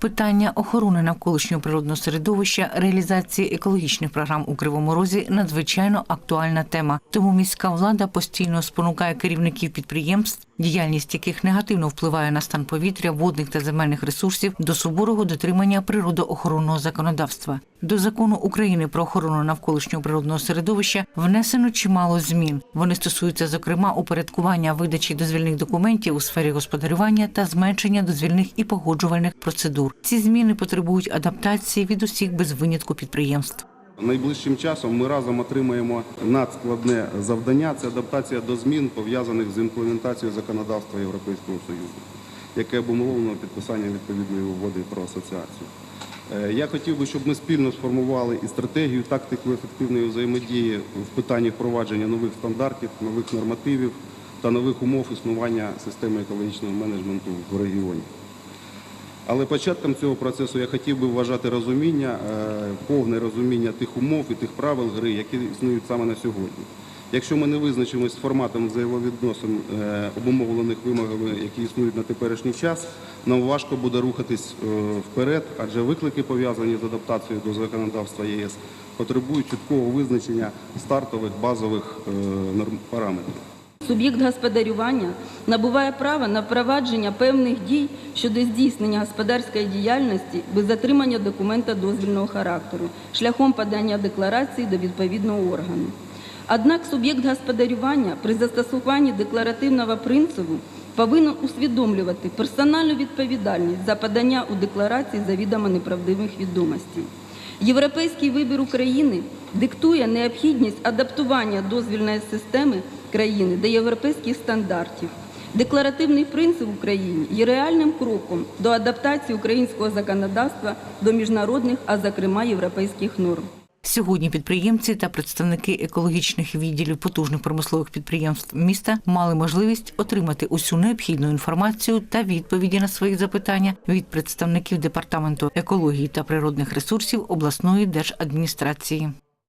Питання охорони навколишнього природного середовища, реалізації екологічних програм у Кривому Розі надзвичайно актуальна тема. Тому міська влада постійно спонукає керівників підприємств, діяльність яких негативно впливає на стан повітря, водних та земельних ресурсів до суворого дотримання природоохоронного законодавства. До закону України про охорону навколишнього природного середовища внесено чимало змін. Вони стосуються, зокрема, упорядкування видачі дозвільних документів у сфері господарювання та зменшення дозвільних і погоджувальних процедур. Ці зміни потребують адаптації від усіх без винятку підприємств. Найближчим часом ми разом отримаємо надскладне завдання це адаптація до змін, пов'язаних з імплементацією законодавства Європейського Союзу, яке обумовлено підписанням відповідної угоди про асоціацію. Е, Я хотів би, щоб ми спільно сформували і стратегію, тактику ефективної взаємодії в питанні впровадження нових стандартів, нових нормативів та нових умов існування системи екологічного менеджменту в регіоні. Але початком цього процесу я хотів би вважати розуміння, е, повне розуміння тих умов і тих правил гри, які існують саме на сьогодні. Якщо ми не визначимось з форматом взаємовідносин, е, обумовлених вимогами, які існують на теперішній час, нам важко буде рухатись е, вперед, адже виклики, пов'язані з адаптацією до законодавства ЄС, потребують чіткого визначення стартових базових е, норм- параметрів. Суб'єкт господарювання набуває права на впровадження певних дій щодо здійснення господарської діяльності без затримання документа дозвільного характеру шляхом подання декларації до відповідного органу. Однак суб'єкт господарювання при застосуванні декларативного принципу повинен усвідомлювати персональну відповідальність за подання у декларації завідомо неправдивих відомостей. Європейський вибір України диктує необхідність адаптування дозвільної системи країни до європейських стандартів. Декларативний принцип в Україні є реальним кроком до адаптації українського законодавства до міжнародних, а зокрема європейських норм. Сьогодні підприємці та представники екологічних відділів потужних промислових підприємств міста мали можливість отримати усю необхідну інформацію та відповіді на свої запитання від представників департаменту екології та природних ресурсів обласної держадміністрації.